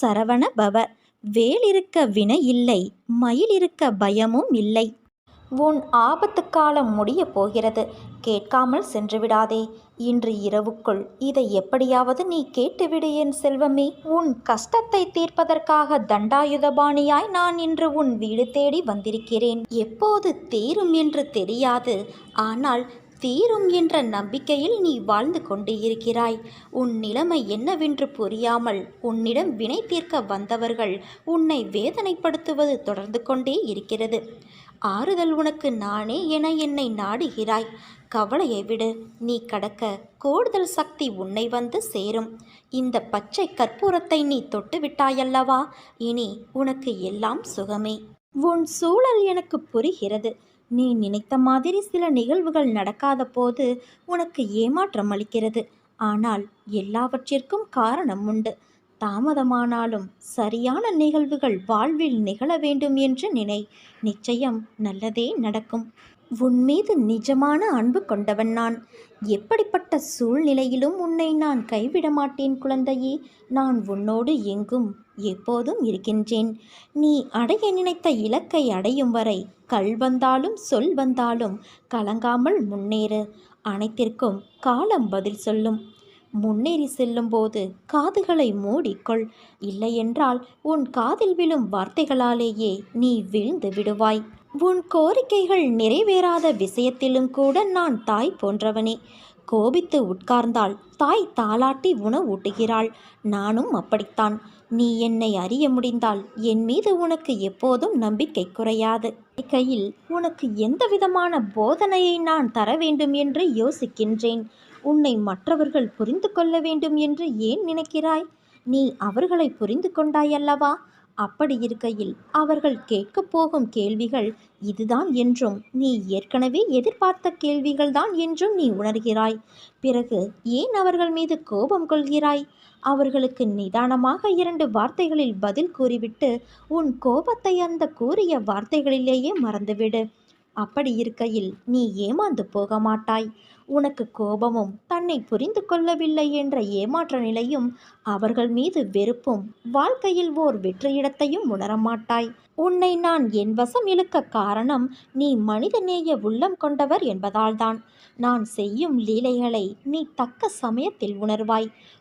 சரவண பவ. வேலிருக்க வினை இல்லை மயில் இருக்க பயமும் இல்லை. உன் ஆபத்து காலம் முடிய போகிறது கேட்காமல் சென்று விடாதே. இன்று இரவுக்குள் இதை எப்படியாவது நீ கேட்டுவிடு என் செல்வமே. உன் கஷ்டத்தை தீர்ப்பதற்காக தண்டாயுதபாணியாய் நான் இன்று உன் வீடு தேடி வந்திருக்கிறேன். எப்போது தீரும் என்று தெரியாது ஆனால் தீரும் என்ற நம்பிக்கையில் நீ வாழ்ந்து கொண்டு இருக்கிறாய். உன் நிலைமை என்னவென்று புரியாமல் உன்னிடம் வினை தீர்க்க வந்தவர்கள் உன்னை வேதனைப்படுத்துவது தொடர்ந்து கொண்டே இருக்கிறது. ஆறுதல் உனக்கு நானே என என்னை நாடுகிறாய். கவலையை விடு நீ கடக்க கூடுதல் சக்தி உன்னை வந்து சேரும். இந்த பச்சை கற்பூரத்தை நீ தொட்டு விட்டாயல்லவா இனி உனக்கு எல்லாம் சுகமே. உன் சூழல் எனக்கு புரிகிறது. நீ நினைத்த மாதிரி சில நிகழ்வுகள் நடக்காத போது உனக்கு ஏமாற்றம் அளிக்கிறது ஆனால் எல்லாவற்றிற்கும் காரணம் உண்டு. தாமதமானாலும் சரியான நிகழ்வுகள் வாழ்வில் நிகழ வேண்டும் என்று நினை. நிச்சயம் நல்லதே நடக்கும். உன் மீது நிஜமான அன்பு கொண்டவன் நான். எப்படிப்பட்ட சூழ்நிலையிலும் உன்னை நான் கைவிட மாட்டேன் குழந்தையே. நான் உன்னோடு எங்கும் எப்போதும் இருக்கின்றேன். நீ அடைய நினைத்த இலக்கை அடையும் வரை கல் வந்தாலும் சொல் வந்தாலும் கலங்காமல் முன்னேறு. அனைத்திற்கும் காலம் பதில் சொல்லும். முன்னேறி செல்லும்போது காதுகளை மூடிக்கொள். இல்லையென்றால் உன் காதில் விழும் வார்த்தைகளாலேயே நீ வீழ்ந்து விடுவாய். உன் கோரிக்கைகள் நிறைவேறாத விஷயத்திலும் கூட நான் தாய் போன்றவனே. கோபித்து உட்கார்ந்தால் தாய் தாளாட்டி உணவூட்டுகிறாள். நானும் அப்படித்தான். நீ என்னை அறிய முடிந்தால் என் மீது உனக்கு எப்போதும் நம்பிக்கை குறையாது. கையில் உனக்கு எந்த விதமான போதனையை நான் தர வேண்டும் என்று யோசிக்கின்றேன். உன்னை மற்றவர்கள் புரிந்து கொள்ள வேண்டும் என்று ஏன் நினைக்கிறாய்? நீ அவர்களை புரிந்து கொண்டாயல்லவா அப்படி இருக்கையில் அவர்கள் கேட்கப் போகும் கேள்விகள் இதுதான் என்றும் நீ ஏற்கனவே எதிர்பார்த்த கேள்விகள்தான் என்றும் நீ உணர்கிறாய். பிறகு ஏன் அவர்கள் மீது கோபம் கொள்கிறாய்? அவர்களுக்கு நிதானமாக இரண்டு வார்த்தைகளில் பதில் கூறிவிட்டு உன் கோபத்தை அந்த கூறிய வார்த்தைகளிலேயே மறந்துவிடு. அப்படி இருக்கையில் நீ ஏமாந்து போக மாட்டாய். உனக்கு கோபமும் தன்னை புரிந்து கொள்ளவில்லை என்ற ஏமாற்ற நிலையும் அவர்கள் மீது வெறுப்பும் வாழ்க்கையில் ஓர் வெற்றியிடத்தையும் உணரமாட்டாய் உன்னை நான் என் வசம் இழுக்க காரணம் நீ மனிதநேய உள்ளம் கொண்டவர் என்பதால்தான். நான் செய்யும் லீலைகளை நீ தக்க சமயத்தில் உணர்வாய்.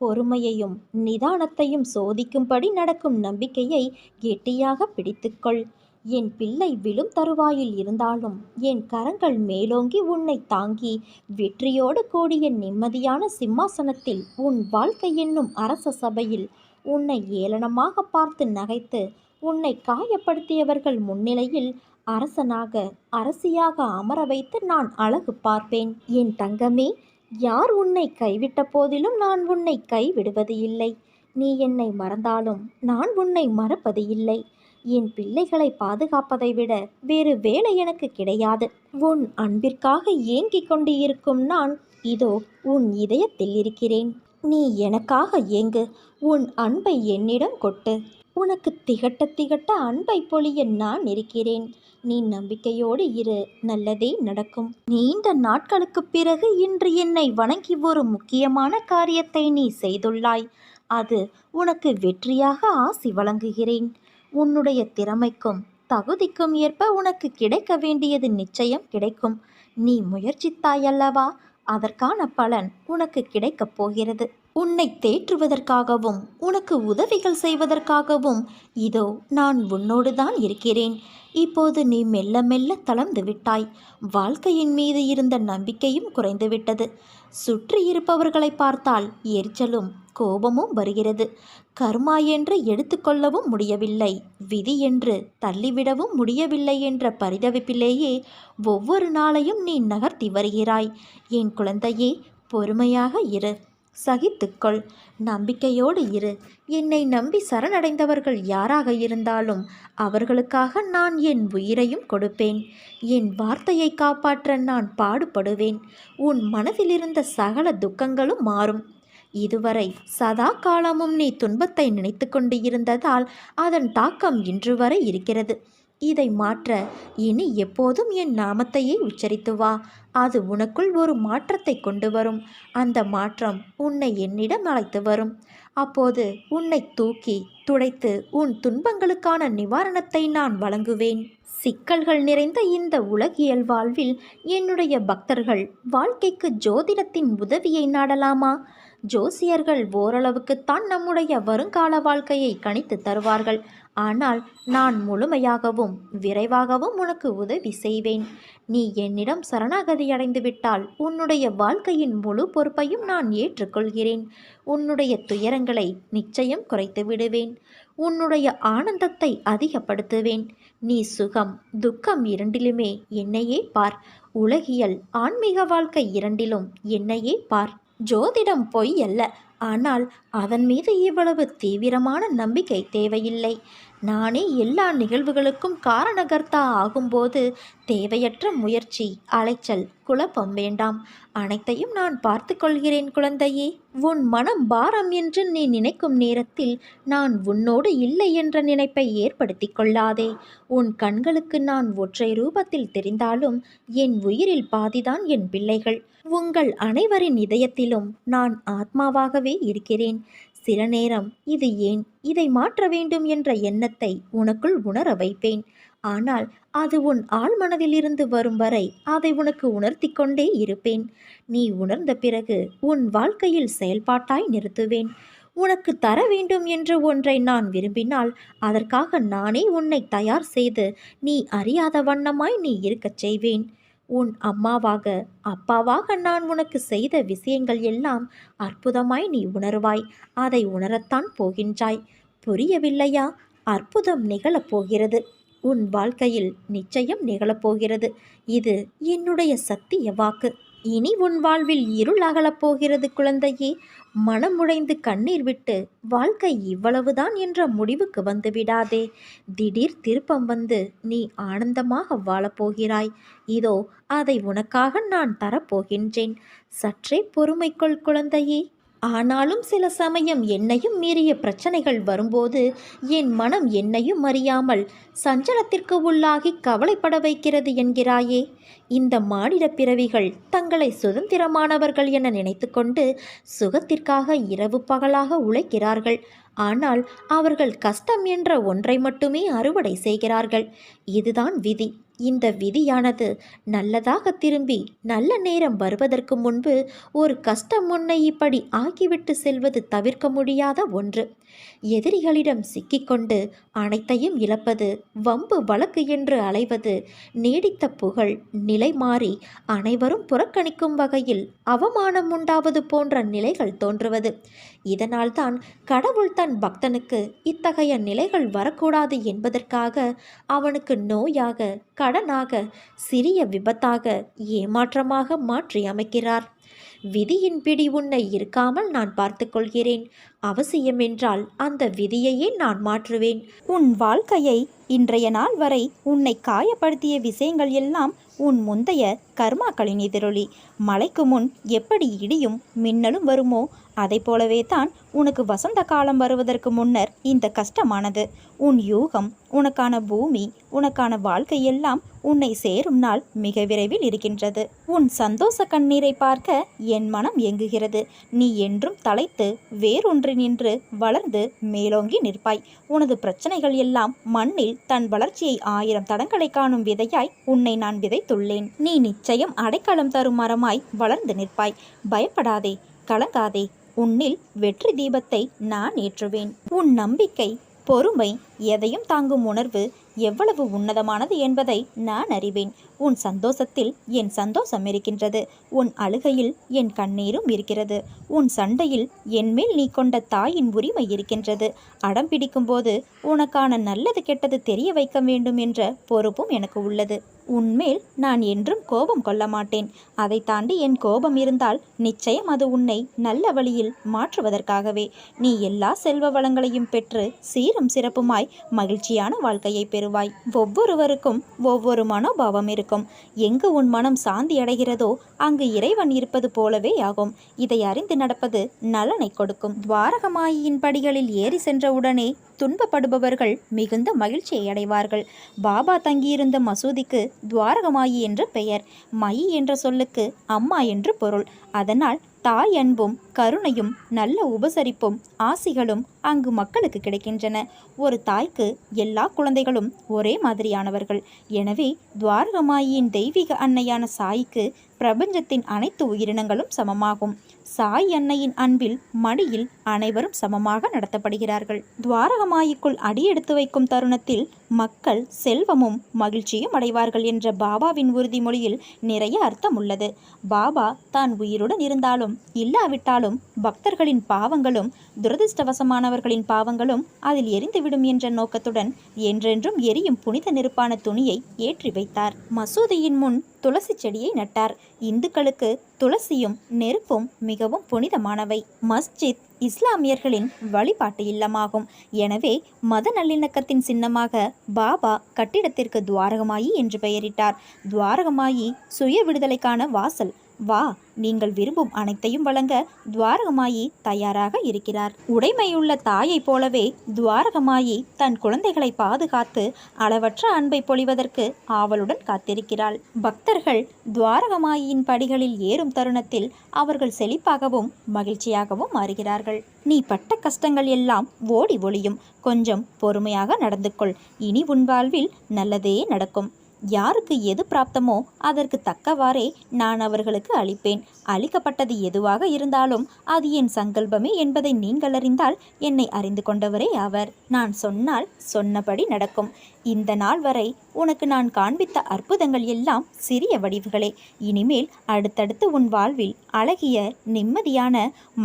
பொறுமையையும் நிதானத்தையும் சோதிக்கும்படி நடக்கும் நம்பிக்கையை கெட்டியாக பிடித்துக்கொள். என் பிள்ளை விழும் தருவாயில் இருந்தாலும் என் கரங்கள் மேலோங்கி உன்னை தாங்கி வெற்றியோடு கூடிய நிம்மதியான சிம்மாசனத்தில் உன் வாழ்க்கை என்னும் அரச சபையில் உன்னை ஏளனமாக பார்த்து நகைத்து உன்னை காயப்படுத்தியவர்கள் முன்னிலையில் அரசனாக அரசியாக அமர வைத்து நான் அழகு பார்ப்பேன். என் தங்கமே யார் உன்னை கைவிட்ட போதிலும் நான் உன்னை கைவிடுவது இல்லை. நீ என்னை மறந்தாலும் நான் உன்னை மறப்பது இல்லை. என் பிள்ளைகளை பாதுகாப்பதை விட வேறு வேலை எனக்கு கிடையாது. உன் அன்பிற்காக ஏங்கிக் கொண்டு இருக்கும் நான் இதோ உன் இதயத்தில் இருக்கிறேன். நீ எனக்காக ஏங்கு. உன் அன்பை என்னிடம் கொட்டு. உனக்கு திகட்ட திகட்ட அன்பை பொழிய நான் இருக்கிறேன். நீ நம்பிக்கையோடு இரு நல்லதே நடக்கும். நீண்ட நாட்களுக்கு பிறகு இன்று என்னை வணங்கி ஒரு முக்கியமான காரியத்தை நீ செய்துள்ளாய். அது உனக்கு வெற்றியாக ஆசி வழங்குகிறேன். உன்னுடைய திறமைக்கும் தகுதிக்கும் ஏற்ப உனக்கு கிடைக்க வேண்டியது நிச்சயம் கிடைக்கும். நீ முயற்சித்தாயல்லவா அதற்கான பலன் உனக்கு கிடைக்கப் போகிறது. உன்னை தேற்றுவதற்காகவும் உனக்கு உதவிகள் செய்வதற்காகவும். இதோ நான் உன்னோடு தான் இருக்கிறேன். இப்போது நீ மெல்ல மெல்ல தளர்ந்து விட்டாய். வாழ்க்கையின் மீது இருந்த நம்பிக்கையும் குறைந்துவிட்டது சுற்றி இருப்பவர்களை பார்த்தால் எரிச்சலும் கோபமும் வருகிறது. கர்மா என்று எடுத்துக்கொள்ளவும் முடியவில்லை. விதி என்று தள்ளிவிடவும் முடியவில்லை என்ற பரிதவிப்பிலேயே ஒவ்வொரு நாளையும் நீ நகர்த்தி வருகிறாய். என் குழந்தையே பொறுமையாக இரு. சகித்துக்கொள். நம்பிக்கையோடு இரு. என்னை நம்பி சரணடைந்தவர்கள் யாராக இருந்தாலும் அவர்களுக்காக நான் என் உயிரையும் கொடுப்பேன். என் வார்த்தையை காப்பாற்ற நான் பாடுபடுவேன். உன் மனதிலிருந்த சகல துக்கங்களும் மாறும். இதுவரை சதா காலமும் நீ துன்பத்தை நினைத்து கொண்டு இருந்ததால் அதன் தாக்கம் இன்று வரை இருக்கிறது. இதை மாற்ற இனி எப்போதும் என் நாமத்தையே உச்சரித்து வா. அது உனக்குள் ஒரு மாற்றத்தை கொண்டு வரும். அந்த மாற்றம் உன்னை என்னிடம் அழைத்து வரும். அப்போது உன்னை தூக்கி துடைத்து உன் துன்பங்களுக்கான நிவாரணத்தை நான் வழங்குவேன். சிக்கல்கள் நிறைந்த இந்த உலகியல் வாழ்வில் என்னுடைய பக்தர்கள் வாழ்க்கைக்கு ஜோதிடத்தின் உதவியை நாடலாமா? ஜோசியர்கள் ஓரளவுக்குத்தான் நம்முடைய வருங்கால வாழ்க்கையை கணித்து தருவார்கள். ஆனால் நான் முழுமையாகவும் விரைவாகவும் உனக்கு உதவி செய்வேன். நீ என்னிடம் சரணாகதி அடைந்து விட்டால் உன்னுடைய வாழ்க்கையின் முழு பொறுப்பையும் நான் ஏற்றுக்கொள்கிறேன். உன்னுடைய துயரங்களை நிச்சயம் குறைத்து விடுவேன். உன்னுடைய ஆனந்தத்தை அதிகப்படுத்துவேன். நீ சுகம் துக்கம் இரண்டிலுமே என்னையே பார். உலகியல் ஆன்மீக வாழ்க்கை இரண்டிலும் என்னையே பார். ஜோதிடம் பொய் அல்ல ஆனால் அதன் மீது இவ்வளவு தீவிரமான நம்பிக்கை தேவையில்லை. நானே எல்லா நிகழ்வுகளுக்கும் காரணகர்த்தா ஆகும்போது தேவையற்ற முயற்சி அலைச்சல் குழப்பம் வேண்டாம். அனைத்தையும் நான் பார்த்து கொள்கிறேன் குழந்தையே. உன் மனம் பாரம் என்று நீ நினைக்கும் நேரத்தில் நான் உன்னோடு இல்லை என்ற நினைப்பை ஏற்படுத்தி கொள்ளாதே. உன் கண்களுக்கு நான் ஒற்றை ரூபத்தில் தெரிந்தாலும் என் உயிரில் பாதிதான் என் பிள்ளைகள். உங்கள் அனைவரின் இதயத்திலும் நான் ஆத்மாவாகவே இருக்கிறேன். சில நேரம் இது ஏன் இதை மாற்ற வேண்டும் என்ற எண்ணத்தை உனக்குள் உணர வைப்பேன். ஆனால் அது உன் ஆழ்மனதிலிருந்து வரும் வரை அதை உனக்கு உணர்த்தி கொண்டே இருப்பேன். நீ உணர்ந்த பிறகு உன் வாழ்க்கையில் செயல்பாட்டாய் நிறுத்துவேன். உனக்கு தர வேண்டும் என்று ஒன்றை நான் விரும்பினால் அதற்காக நானே உன்னை தயார் செய்து நீ அறியாத வண்ணமாய் நீ இருக்கச் செய்வேன். உன் அம்மாவாக அப்பாவாக நான் உனக்கு செய்த விஷயங்கள் எல்லாம் அற்புதமாய் நீ உணர்வாய். அதை உணரத்தான் போகின்றாய். புரியவில்லையா? அற்புதம் நிகழப் போகிறது. உன் வாழ்க்கையில் நிச்சயம் நிகழப்போகிறது இது என்னுடைய சத்திய வாக்கு. இனி உன் வாழ்வில் இருள் அகலப் போகிறது குழந்தையே. மனமுடைந்து கண்ணீர் விட்டு வாழ்க்கை இவ்வளவுதான் என்ற முடிவுக்கு வந்து விடாதே. திடீர் திருப்பம் வந்து நீ ஆனந்தமாக வாழப்போகிறாய் இதோ அதை உனக்காக நான் தரப்போகின்றேன் சற்றே பொறுமைக்குள் குழந்தையே ஆனாலும் சில சமயம் என்னையும் மீறிய பிரச்சனைகள் வரும்போது என் மனம் என்னையும் அறியாமல் சஞ்சலத்திற்கு உள்ளாகி கவலைப்பட வைக்கிறது என்கிறாயே. இந்த மானிட பிறவிகள் தங்களை சுதந்திரமானவர்கள் என நினைத்துக்கொண்டு சுகத்திற்காக இரவு பகலாக உழைக்கிறார்கள். ஆனால் அவர்கள் கஷ்டம் என்ற ஒன்றை மட்டுமே அறுவடை செய்கிறார்கள். இதுதான் விதி. இந்த விதியானது நல்லதாக திரும்பி நல்ல நேரம் வருவதற்கு முன்பு ஒரு கஷ்டம் முன்னை இப்படி ஆக்கிவிட்டு செல்வது தவிர்க்க முடியாத ஒன்று. எதிரிகளிடம் சிக்கிக்கொண்டு அனைத்தையும் இழப்பது வம்பு வழக்கு என்று அலைவது நீடித்த புகழ் நிலை மாறி அனைவரும் புறக்கணிக்கும் வகையில் அவமானம் உண்டாவது போன்ற நிலைகள் தோன்றுவது. இதனால்தான் கடவுள் தன் பக்தனுக்கு இத்தகைய நிலைகள் வரக்கூடாது என்பதற்காக அவனுக்கு நோயாக கடனாக சிறிய விபத்தாக ஏமாற்றமாக மாற்றி அமைக்கிறார் விதியின் பிடி உன்னை இருக்காமல் நான் பார்த்துக்கொள்கிறேன். அவசியமென்றால் அந்த விதியையே நான் மாற்றுவேன். உன் வாழ்க்கையை இன்றைய நாள் வரை உன்னை காயப்படுத்திய விஷயங்கள் எல்லாம் உன் முந்தைய கர்மாக்களின் எதிரொலி. மலைக்கு முன் எப்படி இடியும் மின்னலும் வருமோ அதை போலவே தான் உனக்கு வசந்த காலம் வருவதற்கு முன்னர் இந்த கஷ்டமானது. உன் யூகம் உனக்கான பூமி உனக்கான வாழ்க்கை எல்லாம் உன்னை சேரும் நாள் மிக விரைவில் இருக்கின்றது. உன் சந்தோஷ கண்ணீரை பார்க்க என் மனம் எங்குகிறது நீ என்றும் தலைத்து வேறொன்று நின்று வளர்ந்து மேலோங்கி நிற்பாய். உனது பிரச்சனைகள் எல்லாம் மண்ணில் தன் வளர்ச்சியை ஆயிரம் தடங்களை காணும் விதையாய் உன்னை நான் விதைத்துள்ளேன். நீ நிச்சயம் நிச்சயம் அடைக்கலம் தரும் மரமாய் வளர்ந்து நிற்பாய். பயப்படாதே கலங்காதே. உன்னில் வெற்றி தீபத்தை நான் ஏற்றுவேன். உன் நம்பிக்கை பொறுமை எதையும் தாங்கும் உணர்வு எவ்வளவு உன்னதமானது என்பதை நான் அறிவேன். உன் சந்தோஷத்தில் என் சந்தோஷம் இருக்கின்றது. உன் அழுகையில் என் கண்ணீரும் இருக்கிறது. உன் சண்டையில் என்மேல் நீ கொண்ட தாயின் உரிமை இருக்கின்றது. அடம் பிடிக்கும்போது உனக்கான நல்லது கெட்டது தெரிய வைக்க வேண்டும் என்ற பொறுப்பும் எனக்கு உள்ளது. உன்மேல் நான் என்றும் கோபம் கொள்ள மாட்டேன். அதை தாண்டி என் கோபம் இருந்தால் நிச்சயம் அது உன்னை நல்ல வழியில் மாற்றுவதற்காகவே. நீ எல்லா செல்வ வளங்களையும் பெற்று சீரும் சிறப்புமாய் மகிழ்ச்சியான வாழ்க்கையை பெறுவாய். ஒவ்வொருவருக்கும் ஒவ்வொரு மனோபாவம் இருக்கும். எங்கு உன் மனம் சாந்தி அடைகிறதோ அங்கு இறைவன் இருப்பது போலவே ஆகும். இதை அறிந்து நடப்பது நலனை கொடுக்கும். துவாரகமாயின் படிகளில் ஏறி சென்றவுடனே துன்பப்படுபவர்கள் மிகுந்த மகிழ்ச்சியை அடைவார்கள். பாபா தங்கியிருந்த மசூதிக்கு துவாரகமாயி என்ற பெயர். மயி என்ற சொல்லுக்கு அம்மா என்று பொருள். அதனால் தாய் அன்பும் கருணையும் நல்ல உபசரிப்பும் ஆசிகளும் அங்கு மக்களுக்கு கிடைக்கின்றன. ஒரு தாய்க்கு எல்லா குழந்தைகளும் ஒரே மாதிரியானவர்கள். எனவே துவாரகமாயின் தெய்வீக அன்னையான சாய்க்கு பிரபஞ்சத்தின் அனைத்து உயிரினங்களும் சமமாகும். சாய் அன்னையின் அன்பில் மடியில் அனைவரும் சமமாக நடத்தப்படுகிறார்கள். துவாரகமாயிக்குள் அடியெடுத்து வைக்கும் தருணத்தில் மக்கள் செல்வமும் மகிழ்ச்சியும் அடைவார்கள் என்ற பாபாவின் உறுதிமொழியில் நிறைய அர்த்தம் உள்ளது. பாபா தான் உயிருடன் இருந்தாலும் இல்லாவிட்டாலும் பக்தர்களின் பாவங்களும் துரதிர்ஷ்டவசமானவர்களின் பாவங்களும் அதில் எரிந்துவிடும் என்ற நோக்கத்துடன் என்றென்றும் எரியும் புனித நெருப்பான துணியை ஏற்றி வைத்தார். மசூதியின் முன் துளசி செடியை நட்டார். இந்துக்களுக்கு துளசியும் நெருப்பும் மிகவும் புனிதமானவை. மஸ்ஜித் இஸ்லாமியர்களின் வழிபாட்டு இல்லமாகும். எனவே மத நல்லிணக்கத்தின் சின்னமாக பாபா கட்டிடத்திற்கு துவாரகமாயி என்று பெயரிட்டார். துவாரகமாயி சுய விடுதலைக்கான வாசல் வா நீங்கள் விரும்பும் அனைத்தையும் வழங்க துவாரகமாயி தயாராக இருக்கிறார். உடைமையுள்ள தாயைப் போலவே துவாரகமாயி தன் குழந்தைகளை பாதுகாத்து அளவற்ற அன்பை பொழிவதற்கு ஆவலுடன் காத்திருக்கிறாள். பக்தர்கள் துவாரகமாயின் படிகளில் ஏறும் தருணத்தில் அவர்கள் செழிப்பாகவும் மகிழ்ச்சியாகவும் மாறுகிறார்கள். நீ பட்ட கஷ்டங்கள் எல்லாம் ஓடி ஒளியும். கொஞ்சம் பொறுமையாக நடந்து கொள் இனி உன் வாழ்வில் நல்லதே நடக்கும். யாருக்கு எது பிராப்தமோ அதற்கு தக்கவாறே நான் அவர்களுக்கு அளிப்பேன். அளிக்கப்பட்டது எதுவாக இருந்தாலும் அது என் சங்கல்பமே என்பதை நீங்கள் அறிந்தால் என்னை அறிந்து கொண்டவரே அவர். நான் சொன்னால் சொன்னபடி நடக்கும். இந்த நாள் வரை உனக்கு நான் காண்பித்த அற்புதங்கள் எல்லாம் சிறிய வடிவுகளே. இனிமேல் அடுத்தடுத்து உன் வாழ்வில் அழகிய நிம்மதியான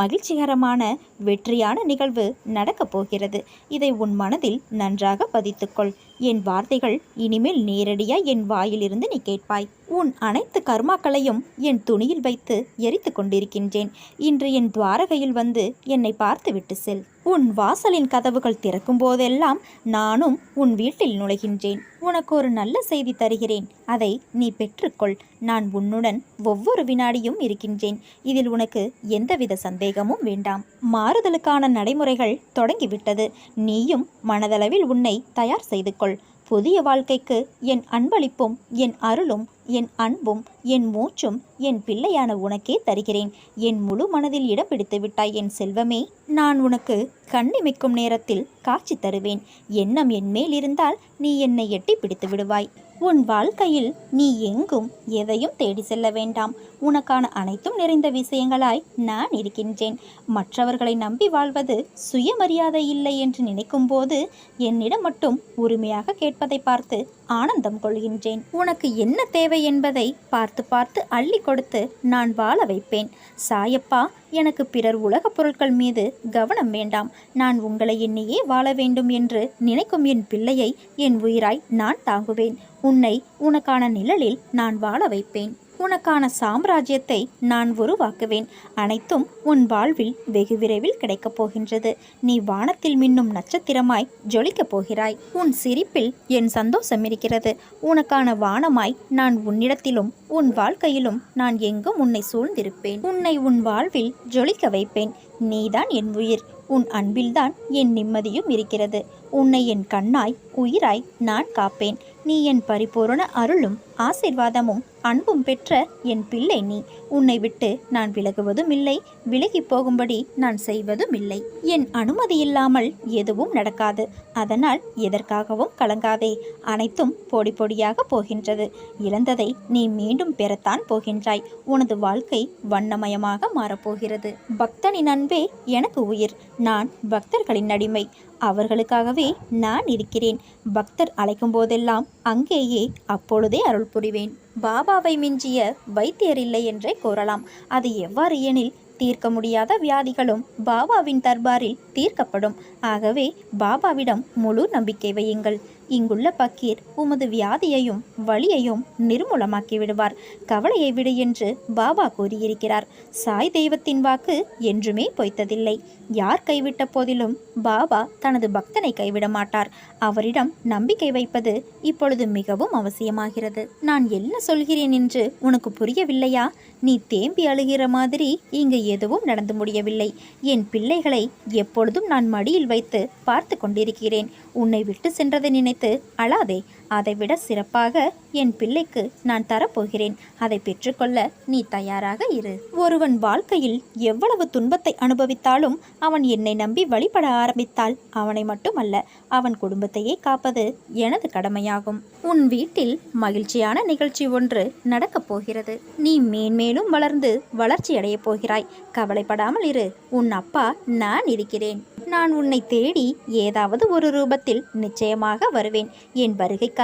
மகிழ்ச்சிகரமான வெற்றியான நிகழ்வு நடக்கப் போகிறது. இதை உன் மனதில் நன்றாக பதித்துக்கொள். என் வார்த்தைகள் இனிமேல் நேரடியாக என் வாயிலிருந்து நீ கேட்பாய். உன் அனைத்து கர்மாக்களையும் என் துணியில் வைத்து எரித்து கொண்டிருக்கின்றேன். இன்று என் துவாரகையில் வந்து என்னை பார்த்துவிட்டு செல். உன் வாசலின் கதவுகள் திறக்கும் போதெல்லாம் நானும் உன் வீட்டில் நுழைகின்றேன். உனக்கு ஒரு நல்ல செய்தி தருகிறேன். அதை நீ பெற்றுக்கொள். நான் உன்னுடன் ஒவ்வொரு வினாடியும் இருக்கின்றேன். இதில் உனக்கு எந்தவித சந்தேகமும் வேண்டாம். மாறுதலுக்கான நடைமுறைகள் தொடங்கிவிட்டது. நீயும் மனதளவில் உன்னை தயார் செய்து கொள் புதிய வாழ்க்கைக்கு என் அன்பளிப்பும் என் அருளும் என் அன்பும் என் மூச்சும் என் பிள்ளையான உனக்கே தருகிறேன். என் முழு மனதில் இடம் பிடித்து விட்டாய் என் செல்வமே. நான் உனக்கு கண்ணிமைக்கும் நேரத்தில் காட்சி தருவேன். எண்ணம் என் மேல் இருந்தால் நீ என்னை எட்டி பிடித்து விடுவாய். உன் வாழ்க்கையில் நீ எங்கும் எதையும் தேடி செல்ல வேண்டாம். உனக்கான அனைத்தும் நிறைந்த விஷயங்களாய் நான் இருக்கின்றேன். மற்றவர்களை நம்பி வாழ்வது சுயமரியாதை இல்லை என்று நினைக்கும்போது என்னிடம் மட்டும் உரிமையாக கேட்பதை பார்த்து ஆனந்தம் கொள்கின்றேன். உனக்கு என்ன தேவை என்பதை பார்த்து பார்த்து அள்ளி கொடுத்து நான் வாழ வைப்பேன். சாயப்பா எனக்கு பிறர் உலகப் பொருட்கள் மீது கவனம் வேண்டாம். நான் உங்களை என்னையே வாழ வேண்டும் என்று நினைக்கும் என் பிள்ளையை என் உயிராய் நான் தாங்குவேன். உன்னை உனக்கான நிழலில் நான் வாழ வைப்பேன். உனக்கான சாம்ராஜ்யத்தை நான் உருவாக்குவேன். அனைத்தும் உன் வாழ்வில் வெகு விரைவில் கிடைக்கப் போகின்றது. நீ வானத்தில் மின்னும் நட்சத்திரமாய் ஜொலிக்கப் போகிறாய். உன் சிரிப்பில் என் சந்தோஷம் இருக்கிறது. உனக்கான வானமாய் நான் உன்னிடத்திலும் உன் வாழ்க்கையிலும் நான் எங்கும் உன்னை சூழ்ந்திருப்பேன். உன்னை உன் வாழ்வில் ஜொலிக்க வைப்பேன். நீதான் என் உயிர். உன் அன்பில்தான் என் நிம்மதியும் இருக்கிறது. உன்னை என் கண்ணாய் உயிராய் நான் காப்பேன். நீ என் பரிபூரண அருளும் ஆசிர்வாதமும் அன்பும் பெற்ற என் பிள்ளை நீ. உன்னை விட்டு நான் விலகுவதும் இல்லை விலகி போகும்படி நான் செய்வதும் இல்லை என் அனுமதி இல்லாமல் எதுவும் நடக்காது. அதனால் எதற்காகவும் கலங்காதே. அனைத்தும் பொடி பொடியாக போகின்றது. இழந்ததை நீ மீண்டும் பெறத்தான் போகின்றாய். உனது வாழ்க்கை வண்ணமயமாக மாறப்போகிறது. பக்தனின் அன்பே எனக்கு உயிர். நான் பக்தர்களின் அடிமை. அவர்களுக்காகவே நான் இருக்கிறேன். பக்தர் அழைக்கும் போதெல்லாம் அங்கேயே அப்பொழுதே அருள் புரிவேன் பாபாவை மிஞ்சிய வைத்தியர் இல்லை என்றே கூறலாம். அது எவ்வாறு எனில் தீர்க்க முடியாத வியாதிகளும் பாபாவின் தர்பாரில் தீர்க்கப்படும். ஆகவே பாபாவிடம் முழு நம்பிக்கை வையுங்கள். இங்குள்ள பக்கீர் உமது வியாதியையும் வலியையும் நிர்மூலமாக்கி விடுவார். கவலையை விடு என்று பாபா கூறியிருக்கிறார். சாய் தெய்வத்தின் வாக்கு என்றுமே பொய்த்ததில்லை. யார் கைவிட்ட போதிலும் பாபா தனது பக்தனை கைவிட மாட்டார். அவரிடம் நம்பிக்கை வைப்பது இப்பொழுது மிகவும் அவசியமாகிறது. நான் என்ன சொல்கிறேன் என்று உனக்கு புரியவில்லையா? நீ தேம்பி அழுகிற மாதிரி இங்கு எதுவும் நடந்து முடியவில்லை. என் பிள்ளைகளை எப்பொழுதும் நான் மடியில் வைத்து பார்த்து கொண்டிருக்கிறேன். உன்னை விட்டு சென்றதை நினைத்து அழாதே. அதைவிட சிறப்பாக என் பிள்ளைக்கு நான் தரப்போகிறேன். அதை பெற்றுக்கொள்ள நீ தயாராக இரு. ஒருவன் வாழ்க்கையில் எவ்வளவு துன்பத்தை அனுபவித்தாலும் அவன் என்னை நம்பி வழிபட ஆரம்பித்தால் அவனை மட்டுமல்ல அவன் குடும்பத்தையே காப்பது எனது கடமையாகும். உன் வீட்டில் மகிழ்ச்சியான நிகழ்ச்சி ஒன்று நடக்கப் போகிறது. நீ மேன்மேலும் வளர்ந்து வளர்ச்சியடையப் போகிறாய். கவலைப்படாமல் இரு. உன் அப்பா நான் இருக்கிறேன். நான் உன்னை தேடி ஏதாவது ஒரு ரூபத்தில் நிச்சயமாக வருவேன். என் வருகைக்காக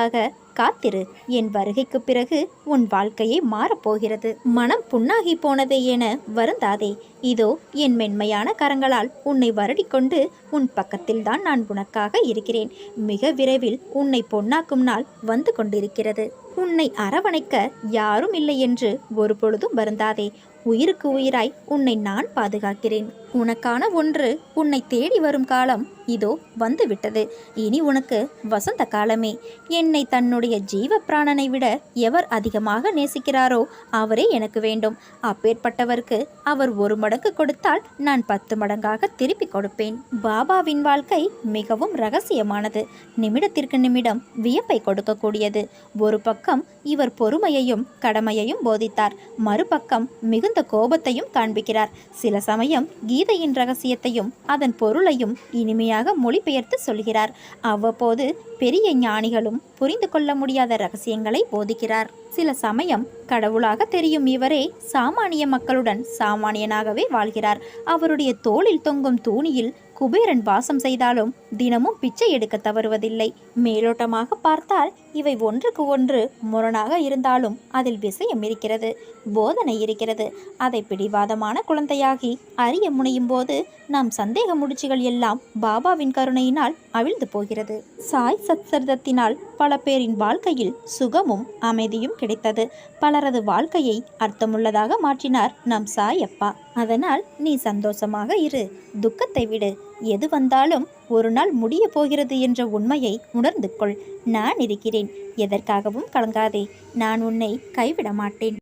காத்திரு. என் வருகைக்கு பிறகு உன் வாழ்க்கையே மாறப்போகிறது. மனம் புண்ணாகி போனதே என வருந்தாதே. இதோ என் மென்மையான கரங்களால் உன்னை வருடிக்கொண்டு உன் பக்கத்தில்தான் நான் உனக்காக இருக்கிறேன். மிக விரைவில் உன்னை பொன்னாக்கும் நாள் வந்து கொண்டிருக்கிறது. உன்னை அரவணைக்க யாரும் இல்லை என்று ஒரு பொழுதும் வருந்தாதே. உயிருக்கு உயிராய் உன்னை நான் பாதுகாக்கிறேன். உனக்கான ஒன்று உன்னை தேடி வரும் காலம் இதோ வந்துவிட்டது. இனி உனக்கு வசந்த காலமே. என்னை தன்னுடைய ஜீவ பிராணனை விட எவர் அதிகமாக நேசிக்கிறாரோ அவரே எனக்கு வேண்டும். அப்பேற்பட்டவருக்கு அவர் ஒரு மடங்கு கொடுத்தால் நான் பத்து மடங்காக திருப்பி கொடுப்பேன். பாபாவின் வாழ்க்கை மிகவும் ரகசியமானது. நிமிடத்திற்கு நிமிடம் வியப்பை கொடுக்கக்கூடியது. ஒரு பக்கம் இவர் பொறுமையையும் கடமையையும் போதித்தார். மறுபக்கம் மிகுந்த மிகுந்த கோபத்தையும் காண்பிக்கிறார். சில சமயம் கீதையின் ரகசியத்தையும் அதன் பொருளையும் இனிமையாக மொழிபெயர்த்து சொல்கிறார். அவ்வப்போது பெரிய ஞானிகளும் புரிந்து கொள்ள முடியாத ரகசியங்களை போதிக்கிறார். சில சமயம் கடவுளாக தெரியும் இவரே சாமானிய மக்களுடன் சாமானியனாகவே வாழ்கிறார். அவருடைய தோளில் தொங்கும் தூணியில் குபேரன் வாசம் செய்தாலும் தினமும் பிச்சை எடுக்க தவறுவதில்லை. மேலோட்டமாக பார்த்தால் இவை ஒன்றுக்கு ஒன்று முரணாக இருந்தாலும் அதில் விஷயம் இருக்கிறது போதனை இருக்கிறது. அதை பிடிவாதமான குழந்தையாகி அறிய முனையும் போது நாம் சந்தேக முடிச்சுகள் எல்லாம் பாபாவின் கருணையினால் அவிழ்ந்து போகிறது. சாய் சத்சர்தத்தினால் பல பேரின் வாழ்க்கையில் சுகமும் அமைதியும் கிடைத்தது. பலரது வாழ்க்கையை அர்த்தமுள்ளதாக மாற்றினார் நம் சாய் அப்பா அதனால் நீ சந்தோஷமாக இரு துக்கத்தை விடு. எது வந்தாலும் ஒரு நாள் முடிய போகிறது என்ற உண்மையை உணர்ந்து கொள். நான் இருக்கிறேன் எதற்காகவும் கலங்காதே. நான் உன்னை கைவிட மாட்டேன்.